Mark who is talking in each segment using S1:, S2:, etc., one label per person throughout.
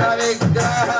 S1: విగ్రహ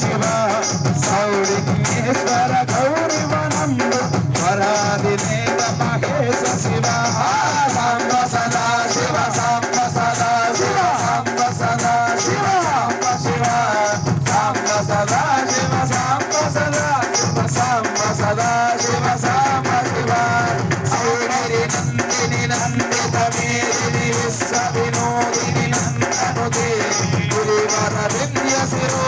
S1: శివ సౌడికి ఈశ్వర గౌరి వనం వరాది నేత మహేశ శివ. సాంబ సదా శివ సాంబ సదా శివ సాంబ సదా శివ సాంబ శివ. సాంబ సదా శివ సాంబ సదా శివ. సాంబ సదా శివ సాంబ శివ సౌడిరి నందిని నందిత మేరిని విశ్వ వినోదిని నందనుదే. గురివర విద్య శిరో